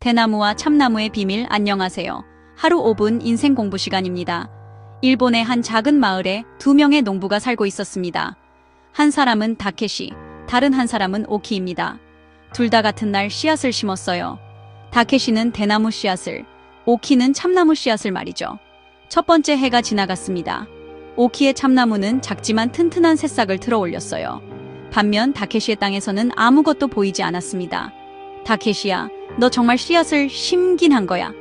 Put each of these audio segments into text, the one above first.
대나무와 참나무의 비밀 안녕하세요. 하루 5분 인생 공부 시간입니다. 일본의 한 작은 마을에 두 명의 농부가 살고 있었습니다. 한 사람은 다케시, 다른 한 사람은 오키입니다. 둘 다 같은 날 씨앗을 심었어요. 다케시는 대나무 씨앗을, 오키는 참나무 씨앗을 말이죠. 첫 번째 해가 지나갔습니다. 오키의 참나무는 작지만 튼튼한 새싹을 틀어 올렸어요. 반면 다케시의 땅에서는 아무것도 보이지 않았습니다. 다케시야, 너 정말 씨앗을 심긴 한 거야.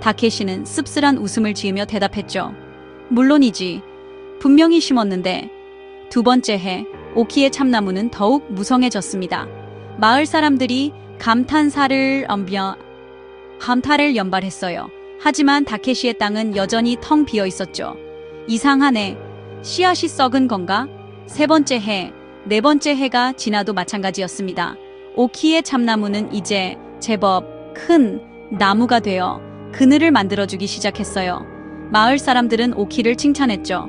다케시는 씁쓸한 웃음을 지으며 대답했죠. 물론이지. 분명히 심었는데. 두 번째 해, 오키의 참나무는 더욱 무성해졌습니다. 마을 사람들이 감탄사를 엄벼, 감탄을 연발했어요. 하지만 다케시의 땅은 여전히 텅 비어 있었죠. 이상하네. 씨앗이 썩은 건가? 세 번째 해, 네 번째 해가 지나도 마찬가지였습니다. 오키의 참나무는 이제 제법 큰 나무가 되어 그늘을 만들어주기 시작했어요. 마을 사람들은 오키를 칭찬했죠.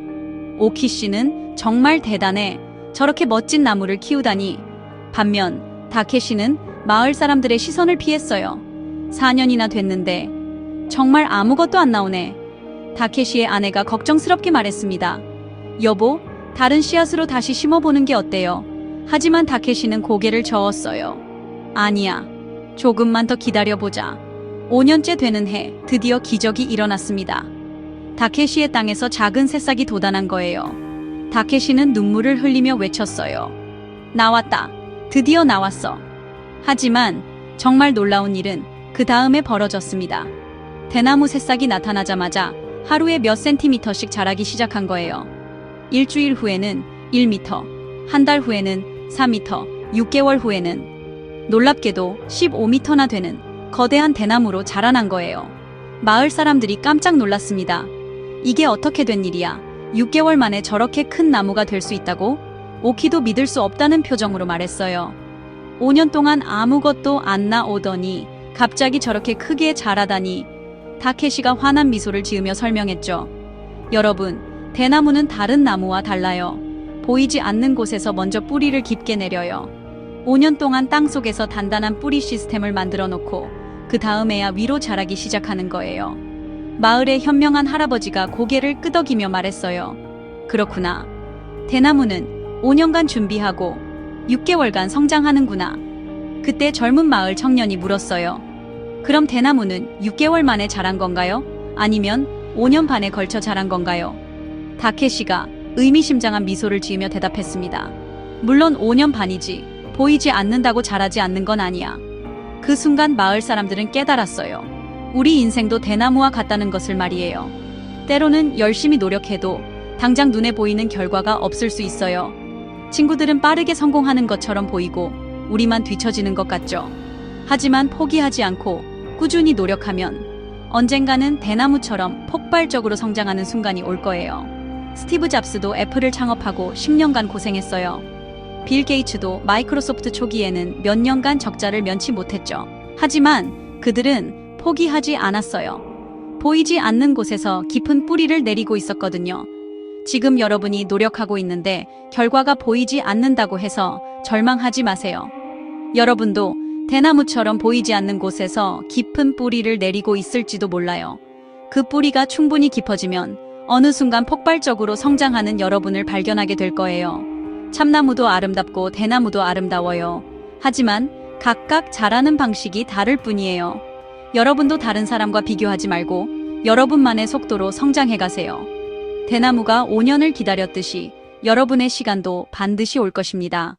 오키 씨는 정말 대단해. 저렇게 멋진 나무를 키우다니. 반면 다케 씨는 마을 사람들의 시선을 피했어요. 4년이나 됐는데 정말 아무것도 안 나오네. 다케 씨의 아내가 걱정스럽게 말했습니다. 여보, 다른 씨앗으로 다시 심어보는 게 어때요? 하지만 다케 씨는 고개를 저었어요. 아니야. 조금만 더 기다려보자. 5년째 되는 해, 드디어 기적이 일어났습니다. 다케시의 땅에서 작은 새싹이 돋아난 거예요. 다케시는 눈물을 흘리며 외쳤어요. 나왔다. 드디어 나왔어. 하지만 정말 놀라운 일은 그 다음에 벌어졌습니다. 대나무 새싹이 나타나자마자 하루에 몇 센티미터씩 자라기 시작한 거예요. 일주일 후에는 1미터, 한 달 후에는 4미터, 6개월 후에는 놀랍게도 15미터나 되는 거대한 대나무로 자라난 거예요. 마을 사람들이 깜짝 놀랐습니다. 이게 어떻게 된 일이야? 6개월 만에 저렇게 큰 나무가 될 수 있다고? 오키도 믿을 수 없다는 표정으로 말했어요. 5년 동안 아무것도 안 나오더니 갑자기 저렇게 크게 자라다니 다케시가 환한 미소를 지으며 설명했죠. 여러분, 대나무는 다른 나무와 달라요. 보이지 않는 곳에서 먼저 뿌리를 깊게 내려요. 5년 동안 땅 속에서 단단한 뿌리 시스템을 만들어 놓고 그 다음에야 위로 자라기 시작하는 거예요. 마을의 현명한 할아버지가 고개를 끄덕이며 말했어요. 그렇구나. 대나무는 5년간 준비하고 6개월간 성장하는구나. 그때 젊은 마을 청년이 물었어요. 그럼 대나무는 6개월 만에 자란 건가요? 아니면 5년 반에 걸쳐 자란 건가요? 다케시가 의미심장한 미소를 지으며 대답했습니다. 물론 5년 반이지. 보이지 않는다고 자라지 않는 건 아니야. 그 순간 마을 사람들은 깨달았어요. 우리 인생도 대나무와 같다는 것을 말이에요. 때로는 열심히 노력해도 당장 눈에 보이는 결과가 없을 수 있어요. 친구들은 빠르게 성공하는 것처럼 보이고 우리만 뒤처지는 것 같죠. 하지만 포기하지 않고 꾸준히 노력하면 언젠가는 대나무처럼 폭발적으로 성장하는 순간이 올 거예요. 스티브 잡스도 애플을 창업하고 10년간 고생했어요. 빌 게이츠도 마이크로소프트 초기에는 몇 년간 적자를 면치 못했죠. 하지만 그들은 포기하지 않았어요. 보이지 않는 곳에서 깊은 뿌리를 내리고 있었거든요. 지금 여러분이 노력하고 있는데 결과가 보이지 않는다고 해서 절망하지 마세요. 여러분도 대나무처럼 보이지 않는 곳에서 깊은 뿌리를 내리고 있을지도 몰라요. 그 뿌리가 충분히 깊어지면 어느 순간 폭발적으로 성장하는 여러분을 발견하게 될 거예요. 참나무도 아름답고 대나무도 아름다워요. 하지만 각각 자라는 방식이 다를 뿐이에요. 여러분도 다른 사람과 비교하지 말고 여러분만의 속도로 성장해 가세요. 대나무가 5년을 기다렸듯이 여러분의 시간도 반드시 올 것입니다.